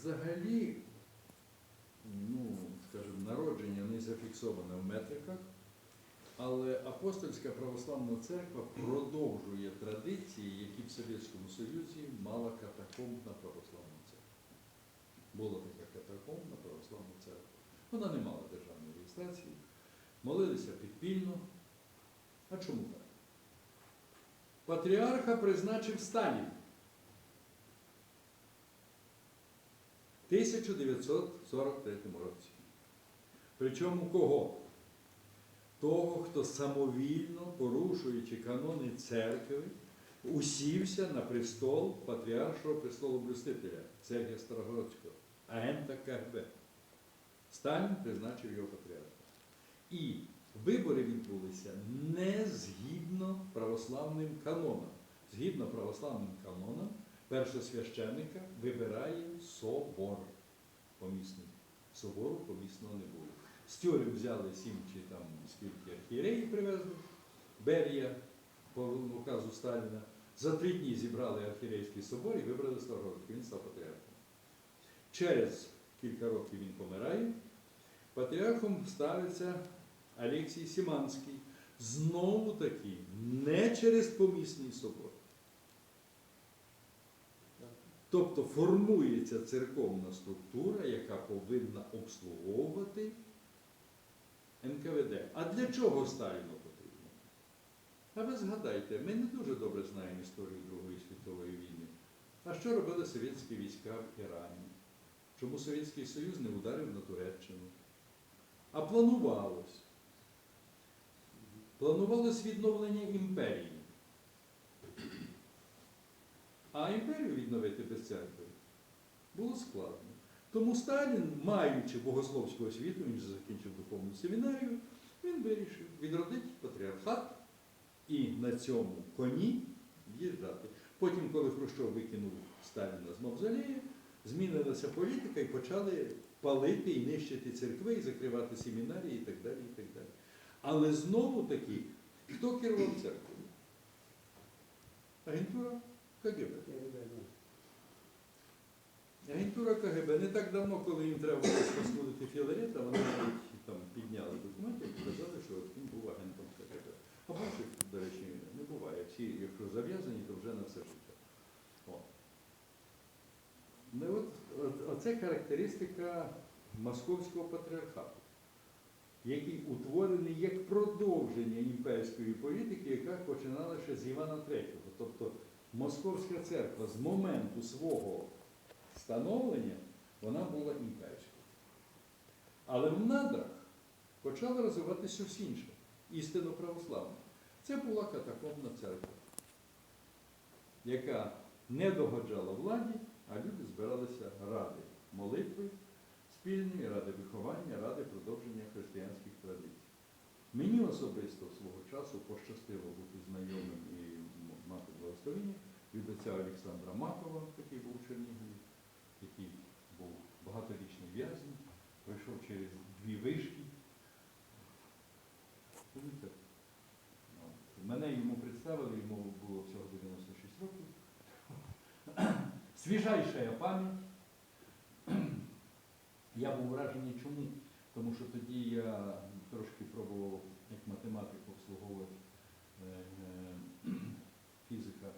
взагалі, ну, скажімо, народження не зафіксоване в метриках, але апостольська православна церква продовжує традиції, які в Совєтському Союзі мала катакомбна православна церква. Була така катакомбна православна церква. Вона не мала державної реєстрації, молилися підпільно. А чому так? Патріарха призначив Сталін. 1943 році. Причому кого? Того, хто самовільно, порушуючи канони церкви, усівся на престол патріаршого престолоблюстителя Сергія Старогородського, агента КГБ. Сталін призначив його патріархом. І вибори відбулися не згідно православним канонам. Згідно православним канонам, першосвященника вибирає собор помісний. Собору помісного не було. З тюрем взяли сім чи там скільки архієреїв привезли, Берія по указу Сталіна. За три дні зібрали архієрейський собор і вибрали Старогородського. Він став патріархом. Через кілька років він помирає. Патріархом ставиться Алексій Сіманський. Знову таки, не через помісний собор. Тобто формується церковна структура, яка повинна обслуговувати НКВД. А для чого Сталіну потрібно? А ви згадайте, ми не дуже добре знаємо історію Другої світової війни. А що робили совєтські війська в Ірані? Чому Совєтський Союз не ударив на Туреччину? А планувалось. Планувалось відновлення імперії. А імперію відновити без церкви було складно. Тому Сталін, маючи богословську освіту, він же закінчив духовну семінарію, він вирішив відродити патріархат і на цьому коні в'їжджати. Потім, коли Хрущов викинув Сталіна з мавзолея, змінилася політика і почали палити і нищити церкви, і закривати семінарії і так далі. І так далі. Але знову таки, хто керував церквою? Агентура КГБ. Агентура КГБ не так давно, коли їм треба було розпаскудити Філарета, вони навіть там підняли документи і показали, що він був агентом КГБ. А більше, до речі, не буває. Всі, якщо зав'язані, то вже на все життя. О. Ну, от, от, оце характеристика московського патріархату, який утворений як продовження імперської політики, яка починала ще з Івана III. Тобто Московська церква з моменту свого становлення вона була імперською. Але в надрах почала розвиватися щось інше, істинно православне. Це була катакомбна церква, яка не догоджала владі, а люди збиралися ради молитви спільної, ради виховання, ради продовження християнських традицій. Мені особисто свого часу пощастило бути знайомим і мати благословення від отця Олександра Макова, який був у Чернігові, який був багаторічний в'язень, пройшов через дві вишки. Мене йому представили, йому було всього 96 років. Свіжайша пам'ять. Я був вражений чому? Тому що тоді я трошки пробував як математик обслуговувати е, фізика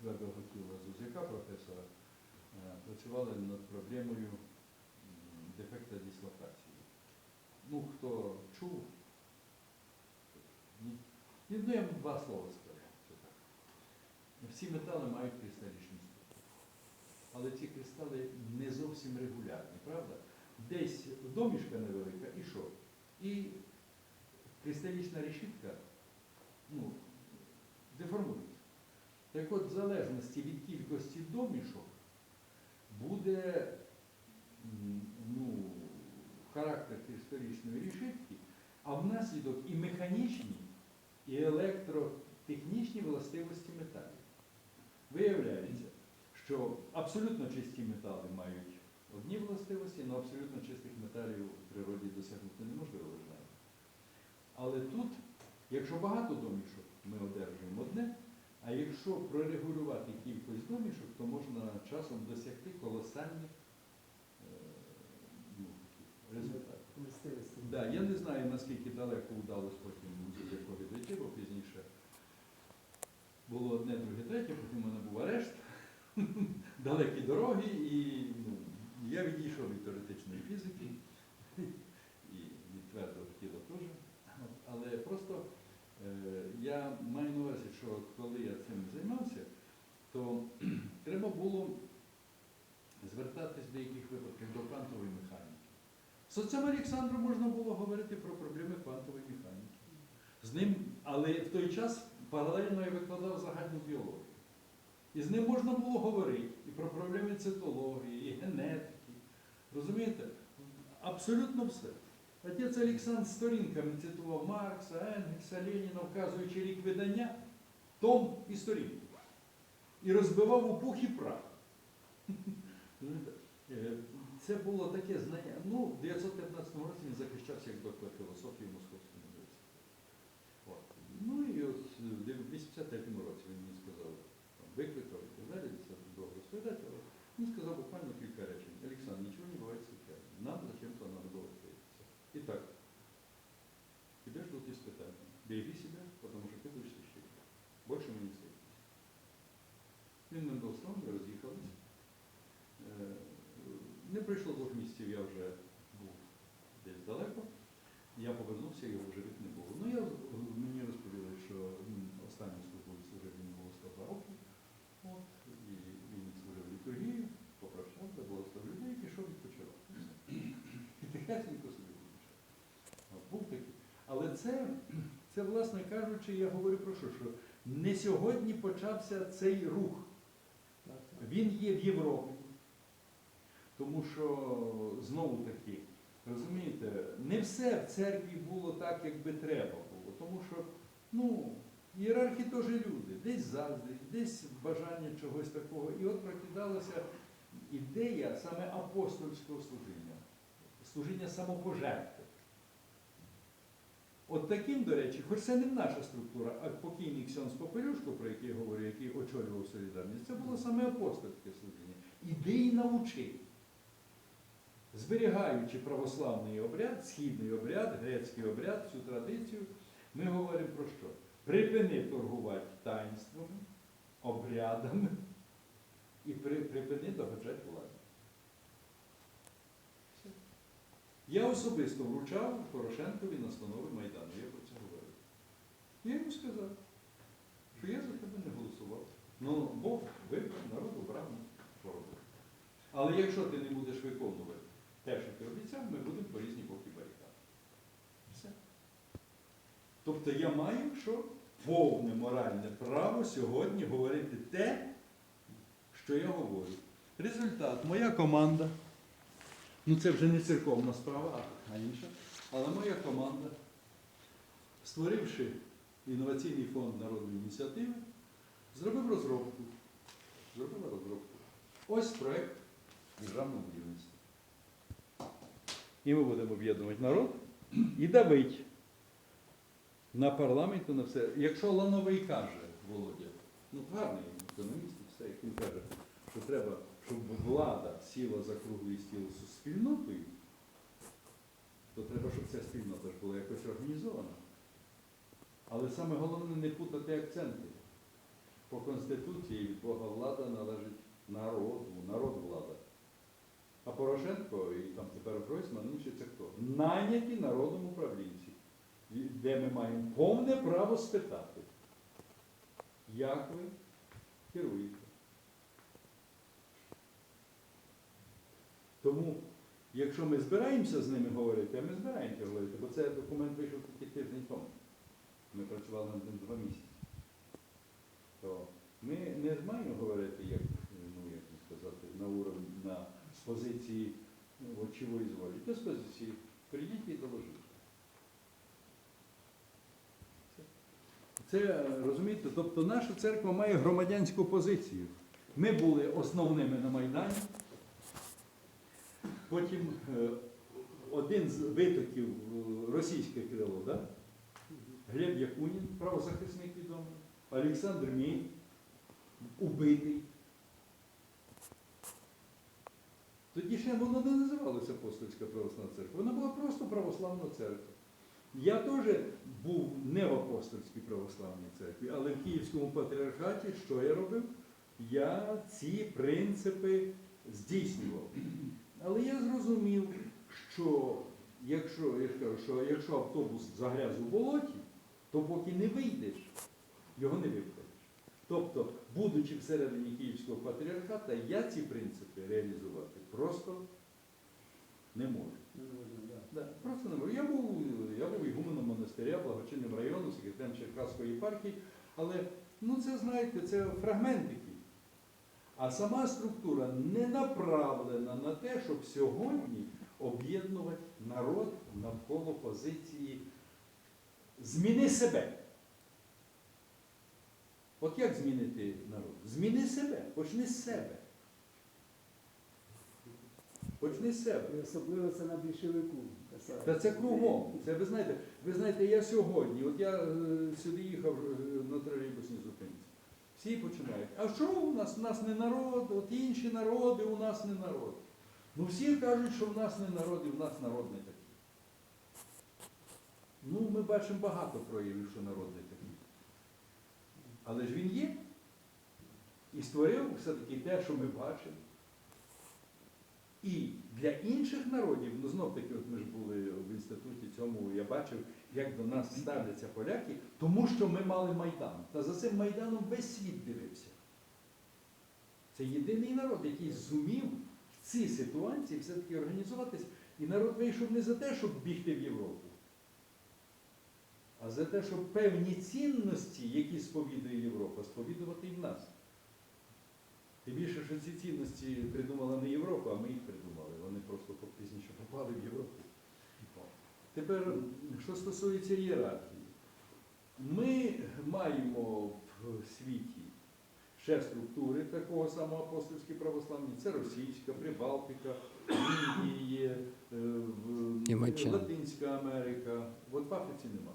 твердого тіла Зузяка, професора, е, працювали над проблемою дефекта дислокації. Ну, хто чув, ні? Ну, я два слова скажу. Всі метали мають кристалічну структуру. Але ці кристали не зовсім регулярні, правда? Десь домішка невелика і що? І кристалічна решітка ну, деформується. Так от, в залежності від кількості домішок буде ну, характер кристалічної решітки, а внаслідок і механічні, і електротехнічні властивості металів. Виявляється, що абсолютно чисті метали мають одні властивості, але абсолютно чистих металів в природі досягнути неможливо, ви знаєте. Але тут, якщо багато домішок ми одержуємо одне, А якщо прорегулювати кількість домішок, то можна часом досягти колосальних е, ну, результатів. Да, я не знаю, наскільки далеко вдалося потім до якого дійти, бо пізніше було одне, друге, третє, потім мене був арешт, далекі дороги, і ну, я відійшов від теоретичної фізики і від твердого тіла теж. От, Але просто е, я маю на увазі, що коли я цим займався, то треба було звертатись в деяких випадках до квантової механіки. З отцем Олександром можна було говорити про проблеми квантової механіки. З ним, але в той час паралельно я викладав загальну біологію. І з ним можна було говорити і про проблеми цитології, і генетики. Розумієте? Абсолютно все. Отець Олександр сторінками цитував Маркса, Енгельса, Леніна, вказуючи рік видання, том і сторінку. І розбивав у пух і прах. Це було таке знання. Ну, в 1915 році він захищався як доктор філософії в Московському університеті. Ну і от в 83-му році він Не пройшло двох місяців, я вже був десь далеко. Я повернувся, його в живих не було. Ну, я, мені розповіли, що він останній службовий служив, йому було 102 роки. От, і він служив літургію, попрощався, благословив людей і пішов відпочивати. І тихесенько собі Був такий. Але це, це, власне кажучи, я говорю про що, що не сьогодні почався цей рух. Він є в Європі. Тому що знову таки, розумієте, не все в церкві було так, як би треба було. Тому що, ну, ієрархи теж люди, десь заздрість, десь бажання чогось такого. І от прокидалася ідея саме апостольського служіння, служіння самопожертви. От таким, до речі, хоч це не наша структура, а покійний Ксьонс Попелюшко, про який я говорю, який очолював солідарність, це було саме апостольське служіння. Ідеї навчив. Зберігаючи православний обряд, східний обряд, грецький обряд, цю традицію, ми говоримо про що? Припини торгувати таїнствами, обрядами і при- припини догоджати владі. Все. Я особисто вручав Порошенкові настанови Майдану, я про це говорив. Я йому сказав, що я за тебе не голосував. Ну, Бог вибрав, народ обрав що робити. Але якщо ти не будеш виконувати те, що ти обіцяв, ми будемо по різні боки барикад. Все. Тобто я маю що повне моральне право сьогодні говорити те, що я говорю. Результат, моя команда, ну це вже не церковна справа, а інша, але моя команда, створивши інноваційний фонд народної ініціативи, зробив розробку. Зробила розробку. Ось проект державного будівництва. І ми будемо об'єднувати народ і давить на парламент і на все. Якщо Лановий каже, Володя, ну гарний економіст, і все, як він каже, що треба, щоб влада сіла за круглий стіл з спільнотою, то треба, щоб ця спільнота ж була якось організована. Але саме головне не путати акценти. По Конституції від Бога влада належить народу, народ влада. А Порошенко і там тепер Гройсман, інші це хто? Найняті народом управлінці, де ми маємо повне право спитати, як ви керуєте. Тому, якщо ми збираємося з ними говорити, а ми збираємося говорити, бо це документ вийшов тільки тиждень тому. Ми працювали над ним два місяці. То ми не маємо говорити, як, ну, як сказати, на уровні, на, позиції ну, от чого і зволі. То з позиції прийдіть і доложіть. Це, розумієте, тобто наша церква має громадянську позицію. Ми були основними на Майдані. Потім е, один з витоків е, російське крило, да? Глеб Якунін, правозахисник відомий. Олександр Мій, убитий. Тоді ще воно не називалося Апостольська православна церква, вона була просто православна церква. Я теж був не в апостольській православній церкві, але в Київському патріархаті що я робив? Я ці принципи здійснював. Але я зрозумів, що якщо, я кажу, що якщо автобус загряз у болоті, то поки не вийдеш, його не виправиш. Тобто, будучи всередині Київського патріархата, я ці принципи реалізувати просто не можу. Да, просто не можу. Я був, я був ігуменом монастиря, благочинним району, секретарем Черкаської єпархії, але ну це знаєте, це фрагментики. А сама структура не направлена на те, щоб сьогодні об'єднувати народ навколо позиції зміни себе. От як змінити народ? Зміни себе, почни з себе. Почни з себе. І особливо це на більшовику. Та це кругом. Це ви знаєте, ви знаєте, я сьогодні, от я е, сюди їхав е, на тролейбусній зупинці. Всі починають. А що у нас? У нас не народ, от інші народи, у нас не народ. Ну всі кажуть, що в нас не народ і в нас народ не такий. Ну, ми бачимо багато проявів, що народ не такий. Але ж він є. І створив все-таки те, що ми бачимо. І для інших народів, ну знов таки, от ми ж були в інституті цьому, я бачив, як до нас ставляться поляки, тому що ми мали Майдан. Та за цим Майданом весь світ дивився. Це єдиний народ, який зумів в цій ситуації все-таки організуватись. І народ вийшов не за те, щоб бігти в Європу, а за те, щоб певні цінності, які сповідує Європа, сповідувати і в нас. Тим більше, що ці цінності придумала не Європа, а ми їх придумали. Вони просто пізніше попали в Європу. Тепер, що стосується ієрархії, ми маємо в світі ще структури такого самого апостольські православні. Це російська, Прибалтика, Індії, е. Латинська Америка. От в Африці нема.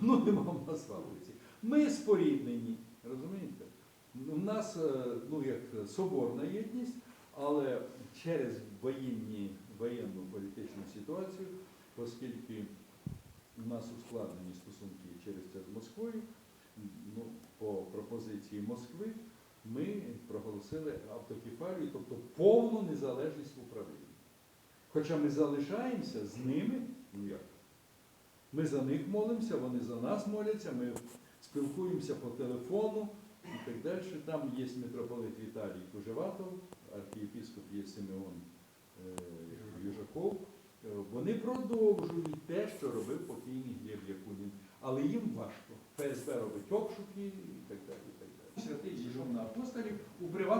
Ну, нема в нас в Африці. Ми споріднені, розумієте? У нас е, ну, як соборна єдність, але через воєнні, воєнну політичну ситуацію, оскільки у нас ускладнені стосунки через це з Москвою, ну, по пропозиції Москви, ми проголосили автокефалію, тобто повну незалежність в управлінні. Хоча ми залишаємося з ними, ну як? Ми за них молимося, вони за нас моляться, ми спілкуємося по телефону і так далі. Там є митрополит Віталій Кужеватов, архієпископ є Симеон е, Южаков. Е, Вони продовжують те, що робив покійний Глеб Якунін. Але їм важко. ФСБ робить обшуки і так далі. І так далі. Святий на апостолів у приват.